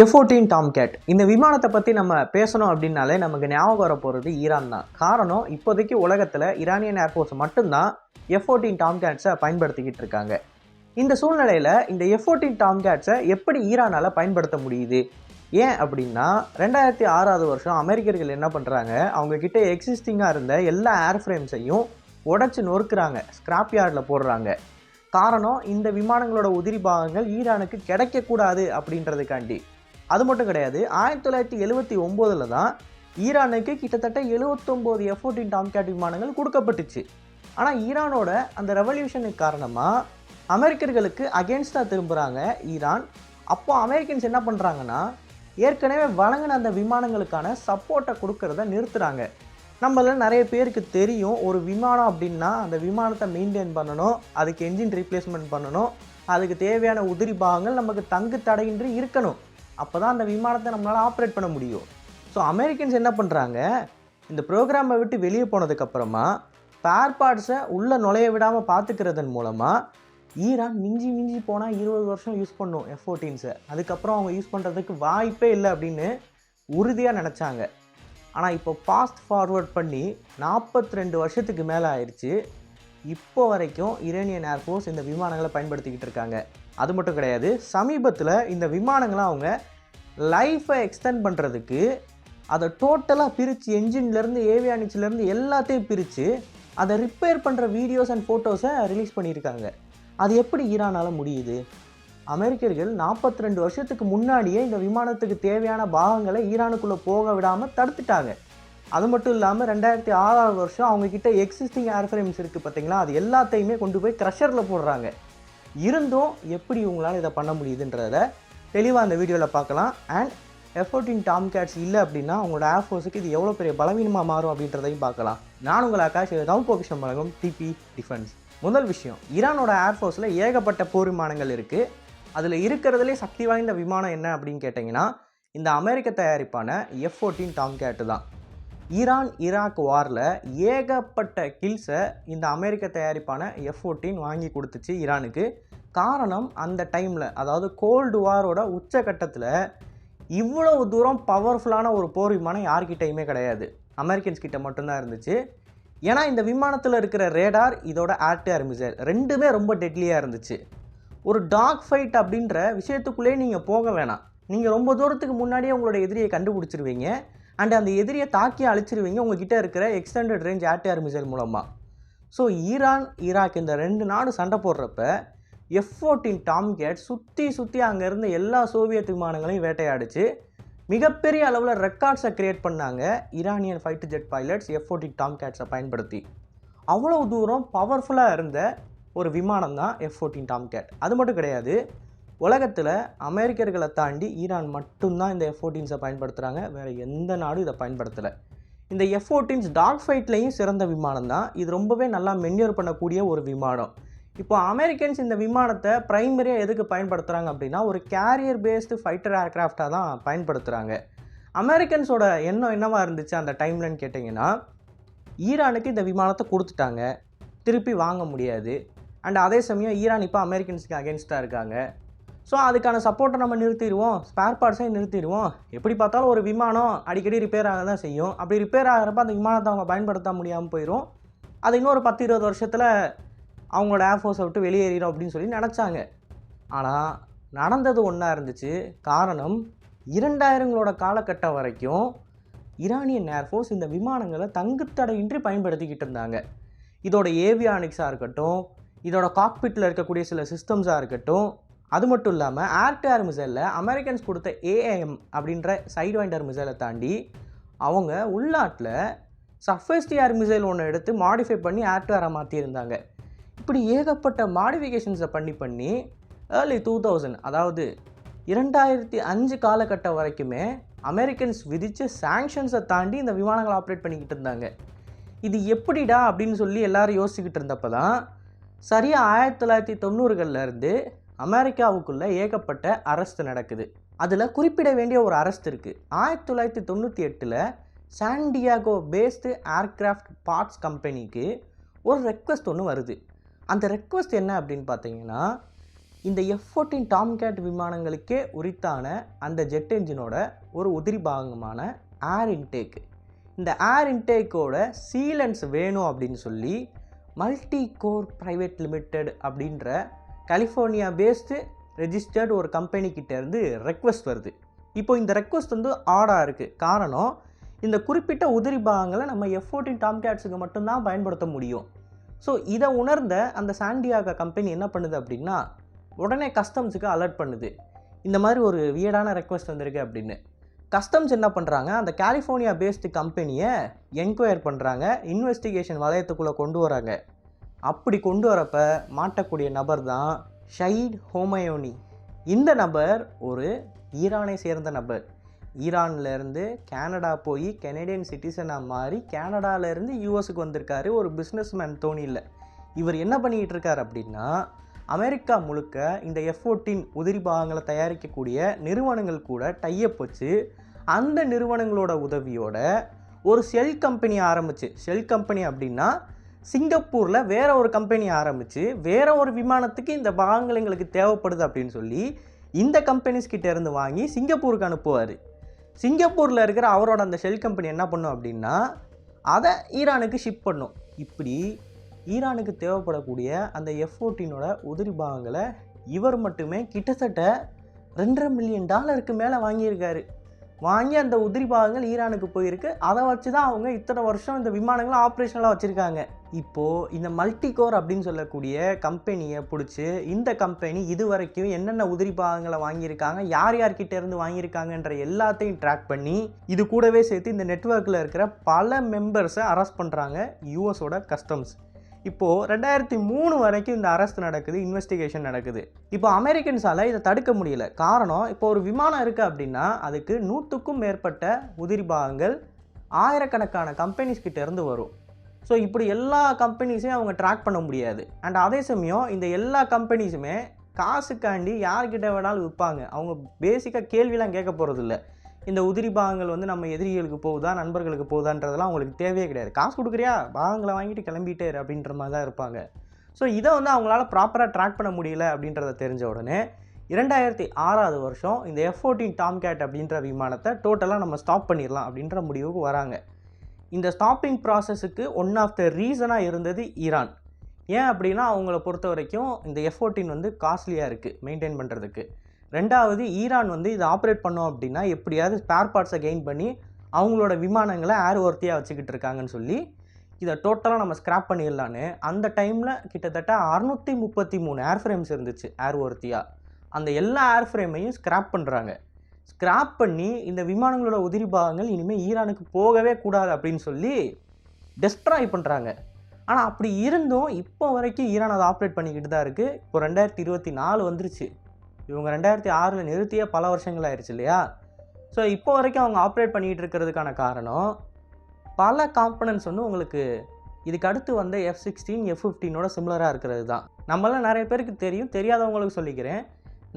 F fourteen Tom gate இந்த விமானத்தை பற்றி நம்ம பேசணும் அப்படின்னாலே நமக்கு ஞாபகம் வர போகிறது ஈரான் தான். காரணம் இப்போதைக்கு உலகத்தில் ஈரானியன் ஏர்ஃபோர்ஸ் மட்டும்தான் எஃப் ஃபோர்டீன் டாம் கேட்ஸை பயன்படுத்திக்கிட்டு இருக்காங்க. இந்த சூழ்நிலையில் இந்த எஃப் ஃபோர்டீன் டாம் கேட்ஸை எப்படி ஈரானால் பயன்படுத்த முடியுது? ஏன் அப்படின்னா ரெண்டாயிரத்தி ஆறாவது வருஷம் அமெரிக்கர்கள் என்ன பண்ணுறாங்க அவங்க கிட்ட எக்ஸிஸ்டிங்காக இருந்த எல்லா ஏர் ஃப்ரேம்ஸையும் உடச்சி நொறுக்கிறாங்க. ஸ்கிராப் யார்டில் போடுறாங்க. காரணம் இந்த விமானங்களோட உதிரி பாகங்கள் ஈரானுக்கு கிடைக்கக்கூடாது அப்படின்றதுக்காண்டி. அது மட்டும் கிடையாது ஆயிரத்தி தொள்ளாயிரத்தி எழுவத்தி ஒம்போதில் தான் ஈரானுக்கு கிட்டத்தட்ட எழுவத்தொம்போது எஃப் ஃபோர்டீன் டாம்கேட் விமானங்கள் கொடுக்கப்பட்டுச்சு. ஆனால் ஈரானோட அந்த ரெவல்யூஷனுக்கு காரணமாக அமெரிக்கர்களுக்கு அகேன்ஸ்டாக திரும்புகிறாங்க ஈரான். அப்போ அமெரிக்கன்ஸ் என்ன பண்ணுறாங்கன்னா ஏற்கனவே வழங்கின அந்த விமானங்களுக்கான சப்போர்ட்டை கொடுக்கறத நிறுத்துகிறாங்க நம்மள நிறைய பேருக்கு தெரியும் ஒரு விமானம் அப்படின்னா அந்த விமானத்தை மெயின்டைன் பண்ணணும் அதுக்கு என்ஜின் ரீப்ளேஸ்மெண்ட் பண்ணணும் அதுக்கு தேவையான உதிரி பாகங்கள் நமக்கு தங்கு தடையின்றி இருக்கணும். அப்போ தான் அந்த விமானத்தை நம்மளால் ஆப்ரேட் பண்ண முடியும். ஸோ அமெரிக்கன்ஸ் என்ன பண்ணுறாங்க இந்த ப்ரோக்ராமை விட்டு வெளியே போனதுக்கப்புறமா பேர் பார்ட்ஸை உள்ளே நுழைய விடாமல் பார்த்துக்கிறதன் மூலமாக ஈரான் மிஞ்சி மிஞ்சி போனால் இருபது வருஷம் யூஸ் பண்ணும் எஃப் ஃபோர்டீன்ஸை அதுக்கப்புறம் அவங்க யூஸ் பண்ணுறதுக்கு வாய்ப்பே இல்லை அப்படின்னு உறுதியாக நினச்சாங்க. ஆனால் இப்போ ஃபாஸ்ட் ஃபார்வர்ட் பண்ணி நாற்பத்தி ரெண்டு வருஷத்துக்கு மேலே ஆயிடுச்சு இப்போ வரைக்கும் இரேனியன் ஏர்ஃபோர்ஸ் இந்த விமானங்களை பயன்படுத்திக்கிட்டு இருக்காங்க. அது மட்டும் கிடையாது சமீபத்தில் இந்த விமானங்களை அவங்க லைஃப்பை எக்ஸ்டெண்ட் பண்ணுறதுக்கு அதை டோட்டலாக பிரித்து என்ஜின்லேருந்து ஏவியானிக்ஸ்லேருந்து எல்லாத்தையும் பிரித்து அதை ரிப்பேர் பண்ணுற வீடியோஸ் அண்ட் ஃபோட்டோஸை ரிலீஸ் பண்ணியிருக்காங்க. அது எப்படி ஈரானால் முடியுது? அமெரிக்கர்கள் நாற்பத்தி ரெண்டு வருஷத்துக்கு முன்னாடியே இந்த விமானத்துக்கு தேவையான பாகங்களை ஈரானுக்குள்ளே போக விடாமல் தடுத்துட்டாங்க. அது மட்டும் இல்லாமல் ரெண்டாயிரத்தி ஆறாவது வருஷம் அவங்கக்கிட்ட எக்ஸிஸ்டிங் ஏர்ஃப்ரேம்ஸ் இருக்குது பார்த்தீங்களா அது எல்லாத்தையுமே கொண்டு போய் க்ரஷரில் போடுறாங்க. இருந்தும் எப்படி உங்களால் இதை பண்ண முடியுதுன்றத தெளிவாக அந்த வீடியோவில் பார்க்கலாம். அண்ட் எஃபோர்டின் டாம் கேட்ஸ் இல்லை அப்படின்னா உங்களோட ஏர்ஃபோர்ஸுக்கு இது எவ்வளோ பெரிய பலவீனமாக மாறும் அப்படின்றதையும் பார்க்கலாம். நான் உங்கள் ஆகாஷ் தமிழ் பொக்கிஷம் வழங்கும் டிபி டிஃபென்ஸ் முதல் விஷயம் ஈரானோட ஏர்ஃபோர்ஸில் ஏகப்பட்ட போர் விமானங்கள் இருக்குது அதில் இருக்கிறதுலே சக்தி வாய்ந்த விமானம் என்ன அப்படின்னு கேட்டிங்கன்னா இந்த அமெரிக்க தயாரிப்பான எஃப் ஃபோர்டீன் டாம் கேட்டு தான். ஈரான் ஈராக் வாரில் ஏகப்பட்ட கில்ஸை இந்த அமெரிக்க தயாரிப்பான எஃப் ஃபோர்டீன் வாங்கி கொடுத்துச்சு ஈரானுக்கு. காரணம் அந்த டைமில் அதாவது கோல்டு வாரோட உச்சகட்டத்தில் இவ்வளவு தூரம் பவர்ஃபுல்லான ஒரு போர் விமானம் யார்கிட்டையுமே கிடையாது. அமெரிக்கன்ஸ் கிட்ட மட்டும்தான் இருந்துச்சு. ஏன்னா இந்த விமானத்தில் இருக்கிற ரேடார் இதோட ஆர்டிஆர் மிசைல் ரெண்டுமே ரொம்ப டெட்லியாக இருந்துச்சு. ஒரு டாக் ஃபைட் அப்படின்ற விஷயத்துக்குள்ளே நீங்கள் போக வேணாம். நீங்கள் ரொம்ப தூரத்துக்கு முன்னாடியே உங்களோட எதிரியை கண்டுபிடிச்சிருவீங்க. அண்ட் அந்த எதிரியை தாக்கி அழிச்சிருவீங்க உங்ககிட்ட இருக்கிற எக்ஸ்டெண்டட் ரேஞ்ச் ஏர் மிசைல் மூலமாக ஸோ ஈரான் ஈராக் இந்த ரெண்டு நாடு சண்டை போடுறப்ப எஃப் ஃபோர்டீன் டாம் கேட் சுற்றி சுற்றி அங்கே இருந்த எல்லா சோவியத் விமானங்களையும் வேட்டையாடிச்சு. மிகப்பெரிய அளவில் ரெக்கார்ட்ஸை க்ரியேட் பண்ணாங்க Iranian fighter jet pilots F fourteen Tom கேட்ஸை பயன்படுத்தி. அவ்வளோ தூரம் பவர்ஃபுல்லாக இருந்த ஒரு விமானம் தான் எஃப் ஃபோர்டீன் டாம் கேட் அது மட்டும் கிடையாது உலகத்தில் அமெரிக்கர்களை தாண்டி ஈரான் மட்டும்தான் இந்த எஃப் ஃபோர்டீன்ஸை பயன்படுத்துகிறாங்க வேறு எந்த நாடும் இதை பயன்படுத்தலை. இந்த எஃப் ஃபோர்டீன்ஸ் டாக் ஃபைட்லேயும் சிறந்த விமானம் தான். இது ரொம்பவே நல்லா மென்யூர் பண்ணக்கூடிய ஒரு விமானம். இப்போ அமெரிக்கன்ஸ் இந்த விமானத்தை ப்ரைமரியாக எதுக்கு பயன்படுத்துகிறாங்க அப்படின்னா ஒரு கேரியர் பேஸ்டு ஃபைட்டர் ஏர்க்ராஃப்டாக தான் பயன்படுத்துகிறாங்க அமெரிக்கன்ஸோட எண்ணம் என்னவாக இருந்துச்சு அந்த டைம்லன்னு கேட்டிங்கன்னா ஈரானுக்கு இந்த விமானத்தை கொடுத்துட்டாங்க. திருப்பி வாங்க முடியாது. அண்ட் அதே சமயம் ஈரான் இப்போ அமெரிக்கன்ஸுக்கு அகேன்ஸ்டாக இருக்காங்க. ஸோ அதுக்கான சப்போர்ட்டை நம்ம நிறுத்திடுவோம். ஸ்பேர் பார்ட்ஸையும் நிறுத்திடுவோம். எப்படி பார்த்தாலும் ஒரு விமானம் அடிக்கடி ரிப்பேர் ஆக தான் செய்யும். அப்படி ரிப்பேர் ஆகிறப்ப அந்த விமானத்தை அவங்க பயன்படுத்த முடியாமல் போயிடும் அது இன்னொரு பத்து இருபது வருஷத்தில் அவங்களோட ஏர்ஃபோர்ஸை விட்டு வெளியேறிடும் அப்படின்னு சொல்லி நினச்சாங்க. ஆனால் நடந்தது ஒன்றா இருந்துச்சு. காரணம் இரண்டாயிரங்களோட காலகட்டம் வரைக்கும் ஈரானியன் ஏர்ஃபோர்ஸ் இந்த விமானங்களை தங்குத்தடையின்றி பயன்படுத்திக்கிட்டு இருந்தாங்க. இதோட ஏவியானிக்ஸாக இருக்கட்டும் இதோட காக்பிட்டில் இருக்கக்கூடிய சில சிஸ்டம்ஸாக இருக்கட்டும் அது மட்டும் இல்லாமல் ஏர் டு ஏர் மிசைலில் அமெரிக்கன்ஸ் கொடுத்த ஏஐஎம் அப்படின்ற சைடு வைண்டர் மிசைலை தாண்டி அவங்க உள்நாட்டில் சர்ஃபேஸ் ஏர் மிசைல் ஒன்று எடுத்து மாடிஃபை பண்ணி ஏர் டு ஏராக மாற்றியிருந்தாங்க இப்படி ஏகப்பட்ட மாடிஃபிகேஷன்ஸை பண்ணி பண்ணி ஏர்லி டூ தௌசண்ட் அதாவது இரண்டாயிரத்தி அஞ்சு காலகட்டம் வரைக்குமே அமெரிக்கன்ஸ் விதித்த சாங்ஷன்ஸை தாண்டி இந்த விமானங்களை ஆப்ரேட் பண்ணிக்கிட்டு இருந்தாங்க. இது எப்படிடா அப்படின்னு சொல்லி எல்லாரும் யோசிச்சுக்கிட்டு இருந்தப்போ தான் சரியாக ஆயிரத்தி தொள்ளாயிரத்தி தொண்ணூறுகள்லேருந்து அமெரிக்காவுக்குள்ளே ஏகப்பட்ட அரெஸ்ட் நடக்குது. அதில் குறிப்பிட வேண்டிய ஒரு அரஸ்ட் இருக்குது ஆயிரத்தி தொள்ளாயிரத்தி தொண்ணூற்றி எட்டில் சான்டியாகோ பேஸ்டு ஏர்க்ராஃப்ட் பார்ட்ஸ் கம்பெனிக்கு ஒரு ரெக்வஸ்ட் ஒன்று வருது. அந்த ரெக்வஸ்ட் என்ன அப்படின்னு பார்த்தீங்கன்னா இந்த எஃப் ஃபோர்டீன் டாம்கேட் விமானங்களுக்கே உரித்தான அந்த ஜெட் என்ஜினோட ஒரு உதிரி பாகமான ஏர் இன்டேக்கு இந்த ஏர் இன்டேக்கோட சீலன்ஸ் வேணும் அப்படின்னு சொல்லி மல்டி கோர் ப்ரைவேட் லிமிட்டெட் அப்படின்ற கலிஃபோர்னியா பேஸ்டு ரெஜிஸ்டர்டு ஒரு கம்பெனிக்கிட்ட இருந்து ரெக்வஸ்ட் வருது. இப்போ இந்த ரெக்வஸ்ட் வந்து ஆடாக இருக்குது காரணம் இந்த குறிப்பிட்ட உதிரி பாகங்களை நம்ம எஃப் ஃபோர்டீன் டாம்கேட்ஸுக்கு மட்டும்தான் பயன்படுத்த முடியும். ஸோ இதை உணர்ந்த அந்த சாண்டியாகா கம்பெனி என்ன பண்ணுது அப்படின்னா உடனே கஸ்டம்ஸுக்கு அலர்ட் பண்ணுது. இந்த மாதிரி ஒரு வியடான ரெக்வஸ்ட் வந்திருக்கு அப்படின்னு. கஸ்டம்ஸ் என்ன பண்ணுறாங்க அந்த கலிஃபோர்னியா பேஸ்டு கம்பெனியை என்கொயர் பண்ணுறாங்க இன்வெஸ்டிகேஷன் வளையத்துக்குள்ளே கொண்டு வராங்க. அப்படி கொண்டு வரப்ப மாட்டக்கூடிய நபர் தான் ஷைட் ஹோமயோனி. இந்த நபர் ஒரு ஈரானை சேர்ந்த நபர். ஈரான்லேருந்து கனடா போய் கெனடியன் சிட்டிசனாக மாறி கனடாலேருந்து யூஎஸுக்கு வந்திருக்காரு ஒரு பிஸ்னஸ்மேன் தோணியில். இவர் என்ன பண்ணிக்கிட்டு இருக்கார் அப்படின்னா அமெரிக்கா முழுக்க இந்த எஃப் ஃபோர்டீன் உதிரி பாகங்களை தயாரிக்கக்கூடிய நிறுவனங்கள் கூட டையப் வச்சு அந்த நிறுவனங்களோட உதவியோட ஒரு செல் கம்பெனி ஆரம்பிச்சு. செல் கம்பெனி அப்படின்னா சிங்கப்பூரில் வேற ஒரு கம்பெனி ஆரம்பித்து வேற ஒரு விமானத்துக்கு இந்த பாகங்கள் எங்களுக்கு தேவைப்படுது அப்படின்னு சொல்லி இந்த கம்பெனிஸ்கிட்ட இருந்து வாங்கி சிங்கப்பூருக்கு அனுப்புவார். சிங்கப்பூரில் இருக்கிற அவரோட அந்த ஷெல் கம்பெனி என்ன பண்ணும் அப்படின்னா அதை ஈரானுக்கு ஷிப் பண்ணும். இப்படி ஈரானுக்கு தேவைப்படக்கூடிய அந்த எஃப் ஃபோர்டீனோட உதிரி பாகங்களை இவர் மட்டுமே கிட்டத்தட்ட ரெண்டரை மில்லியன் டாலருக்கு மேலே வாங்கியிருக்காரு. வாங்கி அந்த உதிரி பாகங்கள் ஈரானுக்கு போயிருக்கு. அதை வச்சு தான் அவங்க இத்தனை வருஷம் இந்த விமானங்களை ஆப்ரேஷனலாக வச்சுருக்காங்க. இப்போது இந்த மல்டிகோர் அப்படின்னு சொல்லக்கூடிய கம்பெனியை பிடிச்சி இந்த கம்பெனி இது வரைக்கும் என்னென்ன உதிரி பாகங்களை வாங்கியிருக்காங்க யார் யார்கிட்ட இருந்து வாங்கியிருக்காங்கன்ற எல்லாத்தையும் ட்ராக் பண்ணி இது கூடவே சேர்த்து இந்த நெட்ஒர்க்கில் இருக்கிற பல மெம்பர்ஸை அரெஸ்ட் பண்ணுறாங்க யூஎஸோட கஸ்டம்ஸ் இப்போது ரெண்டாயிரத்தி மூணு வரைக்கும் இந்த அரெஸ்ட் நடக்குது இன்வெஸ்டிகேஷன் நடக்குது. இப்போ அமெரிக்கன்ஸால் இதை தடுக்க முடியல. காரணம் இப்போ ஒரு விமானம் இருக்குது அப்படின்னா அதுக்கு நூற்றுக்கும் மேற்பட்ட உதிரி பாகங்கள் ஆயிரக்கணக்கான கம்பெனிஸ் இருந்து வரும். ஸோ இப்படி எல்லா கம்பெனிஸையும் அவங்க ட்ராக் பண்ண முடியாது. அண்ட் அதே சமயம் இந்த எல்லா கம்பெனிஸுமே காசுக்காண்டி யார்கிட்ட வேணாலும் விற்பாங்க. அவங்க பேசிக்காக கேள்விலாம் கேட்க போகிறதில்ல இந்த உதிரி பாகங்கள் வந்து நம்ம எதிரிகளுக்கு போகுதா நண்பர்களுக்கு போகுதான்றதெல்லாம் அவங்களுக்கு தேவையே கிடையாது. காசு கொடுக்குறியா? பாகங்களை வாங்கிட்டு கிளம்பிட்டே இரு அப்படின்ற மாதிரி தான் இருப்பாங்க. ஸோ இதை வந்து அவங்களால ப்ராப்பராக ட்ராக் பண்ண முடியல அப்படின்றத தெரிஞ்ச உடனே இரண்டாயிரத்தி ஆறாவது வருஷம் இந்த எஃப் ஃபோர்டீன் டாம்கேட் அப்படின்ற விமானத்தை டோட்டலாக நம்ம ஸ்டாப் பண்ணிடலாம் அப்படின்ற முடிவுக்கு வராங்க. இந்த ஸ்டாப்பிங் ப்ராசஸுக்கு ஒன் ஆஃப் த ரீசனாக இருந்தது ஈரான். ஏன் அப்படின்னா அவங்கள பொறுத்த வரைக்கும் இந்த எஃப் ஃபோர்டீன் வந்து காஸ்ட்லியாக இருக்குது மெயின்டைன் பண்ணுறதுக்கு ரெண்டாவது ஈரான் வந்து இதை ஆப்ரேட் பண்ணோம் அப்படின்னா எப்படியாவது ஸ்பேர் பார்ட்ஸை கெயின் பண்ணி அவங்களோட விமானங்களை ஏர் ஒர்த்தியாக வச்சுக்கிட்டு இருக்காங்கன்னு சொல்லி இதை டோட்டலாக நம்ம ஸ்க்ராப் பண்ணிடலான்னு அந்த டைமில் கிட்டத்தட்ட அறுநூற்றி முப்பத்தி மூணு ஏர் ஃப்ரேம்ஸ் இருந்துச்சு ஏர் ஒர்த்தியாக அந்த எல்லா ஏர் ஃப்ரேமையும் ஸ்க்ராப் பண்ணுறாங்க ஸ்க்ராப் பண்ணி இந்த விமானங்களோட உதிரி பாகங்கள் இனிமேல் ஈரானுக்கு போகவே கூடாது அப்படின்னு சொல்லி டெஸ்ட்ராய் பண்ணுறாங்க ஆனால் அப்படி இருந்தும் இப்போ வரைக்கும் ஈரான் அதை ஆப்ரேட் பண்ணிக்கிட்டு தான் இருக்குது இப்போ ரெண்டாயிரத்தி இருபத்தி நாலு வந்துருச்சு. இவங்க ரெண்டாயிரத்தி ஆறில் நிறுத்திய பல வருஷங்கள் ஆயிடுச்சு இல்லையா? ஸோ இப்போ வரைக்கும் அவங்க ஆப்ரேட் பண்ணிகிட்டு இருக்கிறதுக்கான காரணம் பல காம்பனன்ட்ஸ் வந்து உங்களுக்கு இதுக்கு அடுத்து வந்த எஃப் சிக்ஸ்டீன் எஃப் ஃபிஃப்டீனோட சிமிலராக இருக்கிறது தான். நம்மளாம் நிறைய பேருக்கு தெரியும் தெரியாதவங்களுக்கு சொல்லிக்கிறேன்.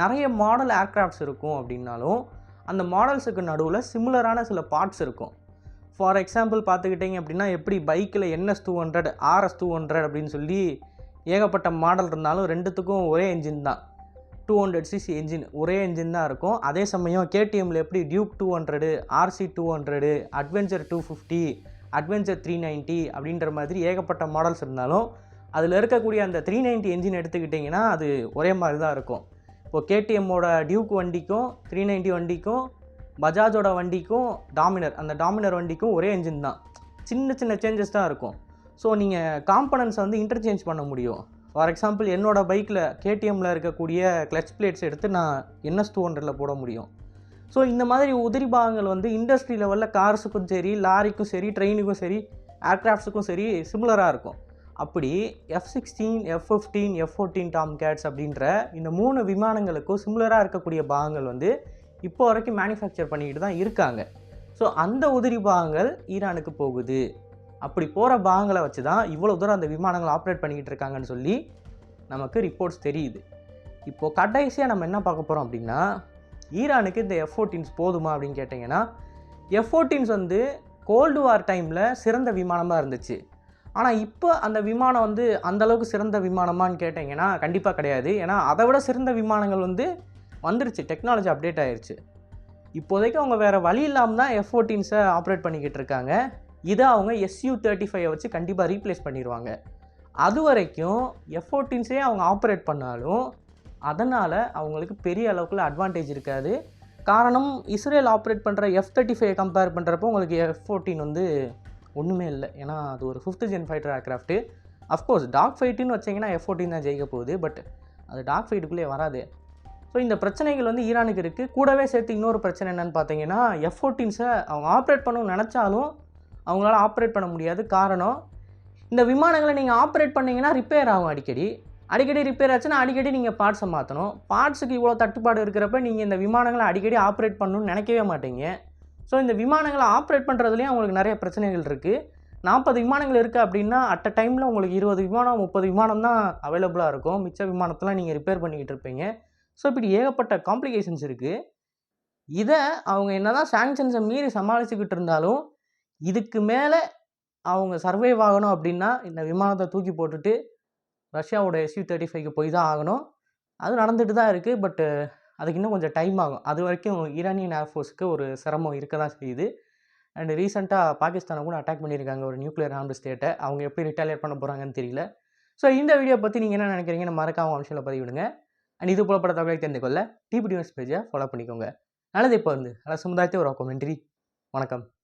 நிறைய மாடல் ஏர்க்ராஃப்ட்ஸ் இருக்கும் அப்படின்னாலும் அந்த மாடல்ஸுக்கு நடுவில் சிமிலரான சில பார்ட்ஸ் இருக்கும். ஃபார் எக்ஸாம்பிள் பார்த்துக்கிட்டிங்க அப்படின்னா எப்படி பைக்கில் NS two hundred RS two hundred அப்படின்னு சொல்லி ஏகப்பட்ட மாடல் இருந்தாலும் ரெண்டுத்துக்கும் ஒரே என்ஜின் தான். டூ ஹண்ட்ரட் சிசி என்ஜின் ஒரே என்ஜின் தான் இருக்கும். அதே சமயம் கேடிஎம்மில் எப்படி Duke two hundred RC two hundred adventure two fifty adventure three ninety அப்படின்ற மாதிரி ஏகப்பட்ட மாடல்ஸ் இருந்தாலும் அதில் இருக்கக்கூடிய அந்த த்ரீ நைன்ட்டி என்ஜின் எடுத்துக்கிட்டிங்கன்னா அது ஒரே மாதிரி தான் இருக்கும். இப்போது கேடிஎம்மோட டியூக் வண்டிக்கும் த்ரீ நைன்ட்டி வண்டிக்கும் பஜாஜோட வண்டிக்கும் டாமினர் அந்த டாமினர் வண்டிக்கும் ஒரே என்ஜின் தான். சின்ன சின்ன சேஞ்சஸ் தான் இருக்கும். ஸோ நீங்கள் காம்பனன்ட்ஸை வந்து இன்டர்சேஞ்ச் பண்ண முடியும். ஃபார் எக்ஸாம்பிள் என்னோடய பைக்கில் கேடிஎம்மில் இருக்கக்கூடிய கிளச் பிளேட்ஸ் எடுத்து நான் என்எஸ் டூ ஹண்ட்ரடில் போட முடியும். ஸோ இந்த மாதிரி உதிரி பாகங்கள் வந்து இண்டஸ்ட்ரி லெவலில் கார்ஸுக்கும் சரி லாரிக்கும் சரி ட்ரெயினுக்கும் சரி ஏர்க்ராஃப்ட்ஸுக்கும் சரி சிமிலராக இருக்கும். அப்படி F sixteen F fifteen F fourteen Tomcats அப்படின்ற இந்த மூணு விமானங்களுக்கும் சிமிலராக இருக்கக்கூடிய பாகங்கள் வந்து இப்போ வரைக்கும் மேனுஃபேக்சர் பண்ணிக்கிட்டு தான் இருக்காங்க. ஸோ அந்த உதிரி பாகங்கள் ஈரானுக்கு போகுது. அப்படி போகிற பாகங்களை வச்சு தான் இவ்வளோ தூரம் அந்த விமானங்கள் ஆப்ரேட் பண்ணிக்கிட்டு இருக்காங்கன்னு சொல்லி நமக்கு ரிப்போர்ட்ஸ் தெரியுது. இப்போது கடைசியாக நம்ம என்ன பார்க்க போகிறோம் அப்படின்னா ஈரானுக்கு இந்த எஃப் ஃபோர்டீன்ஸ் போதுமா அப்படின்னு கேட்டிங்கன்னா எஃப் ஃபோர்டீன்ஸ் வந்து கோல்டு வார் டைமில் சிறந்த விமானமாக இருந்துச்சு. ஆனால் இப்போ அந்த விமானம் வந்து அந்த அளவுக்கு சிறந்த விமானமான்னு கேட்டிங்கன்னா கண்டிப்பாக கிடையாது. ஏன்னா அதை விட சிறந்த விமானங்கள் வந்து வந்துருச்சு. டெக்னாலஜி அப்டேட் ஆகிருச்சு இப்போதைக்கு அவங்க வேறு வழி இல்லாமல் தான் எஃப் ஃபோர்டீன்ஸை ஆப்ரேட் பண்ணிக்கிட்டு இருக்காங்க. இதை அவங்க எஸ்யூ தேர்ட்டி ஃபைவை வச்சு கண்டிப்பாக ரீப்ளேஸ் பண்ணிடுவாங்க அது வரைக்கும் எஃப் ஃபோர்டீன்ஸே அவங்க ஆப்ரேட் பண்ணாலும் அதனால் அவங்களுக்கு பெரிய அளவுக்குள்ள அட்வான்டேஜ் இருக்காது. காரணம் இஸ்ரேல் ஆப்ரேட் பண்ணுற எஃப் தேர்ட்டி ஃபைவ் கம்பேர் பண்ணுறப்போ உங்களுக்கு எஃப் ஃபோர்டீன் வந்து ஒன்றுமே இல்லை. ஏன்னா அது ஒரு fifth gen fighter aircraft of course talk ஃபைட்டுன்னு வச்சிங்கன்னா எஃப் தான் ஜெயிக்க போகுது பட் அது டாக் ஃபைட்டுக்குள்ளே வராது. ஸோ இந்த பிரச்சனைகள் வந்து ஈரானுக்கு இருக்குது கூடவே சேர்த்து இன்னொரு பிரச்சனை என்னென்னு பார்த்தீங்கன்னா எஃப் ஃபோர்டீன்ஸை அவங்க ஆப்ரேட் பண்ணணும்னு நினச்சாலும் அவங்களால ஆப்ரேட் பண்ண முடியாது. காரணம் இந்த விமானங்களை நீங்கள் ஆப்ரேட் பண்ணிங்கன்னா ரிப்பேர் ஆகும் அடிக்கடி. அடிக்கடி ரிப்பேர் ஆச்சுன்னா அடிக்கடி நீங்கள் பார்ட்ஸை மாற்றணும் பார்ட்ஸுக்கு இவ்வளோ தட்டுப்பாடு இருக்கிறப்ப நீங்கள் இந்த விமானங்களை அடிக்கடி ஆப்ரேட் பண்ணணும்னு நினைக்கவே மாட்டீங்க. ஸோ இந்த விமானங்களை ஆப்ரேட் பண்ணுறதுலேயும் அவங்களுக்கு நிறைய பிரச்சனைகள் இருக்குது நாற்பது விமானங்கள் இருக்குது அப்படின்னா அட் அ டைமில் உங்களுக்கு இருபது விமானம் முப்பது விமானம் தான் அவைலபிளாக இருக்கும். மிச்ச விமானத்தெலாம் நீங்கள் ரிப்பேர் பண்ணிக்கிட்டு இருப்பீங்க. ஸோ இப்படி ஏகப்பட்ட காம்ப்ளிகேஷன்ஸ் இருக்குது இதை அவங்க என்ன தான் சாங்ஷன்ஸை மீறி சமாளிச்சுக்கிட்டு இருந்தாலும் இதுக்கு மேலே அவங்க சர்வைவ் ஆகணும் அப்படின்னா இந்த விமானத்தை தூக்கி போட்டுட்டு ரஷ்யாவோட எஸ்யூ தேர்ட்டி ஃபைவ்க்கு போய் தான் ஆகணும். அது நடந்துட்டு தான் இருக்குது பட்டு அதுக்கு இன்னும் கொஞ்சம் டைம் ஆகும். அது வரைக்கும் ஈரானியன் ஏர்ஃபோர்ஸுக்கு ஒரு சிரமம் இருக்க தான் செய்யுது. அண்ட் ரீசெண்டாக பாகிஸ்தானை கூட அட்டாக் பண்ணியிருக்காங்க ஒரு நியூக்ளியர் ஆர்ம்டு ஸ்டேட்டை அவங்க எப்படி ரிட்டாலியேட் பண்ண போகிறாங்கன்னு தெரியல. ஸோ இந்த வீடியோ பற்றி நீங்கள் என்ன நினைக்கிறீங்கன்னு மறக்காம அம்சியில் பதிவிடுங்க. அண்ட் இது போலப்பட்ட தகவலை தெரிந்து கொள்ள டிபி நியூஸ் பேஜை ஃபாலோ பண்ணிக்கோங்க. நல்லது இப்போ வந்து நல்ல சமுதாயத்தை ஒரு நன்றி. வணக்கம்.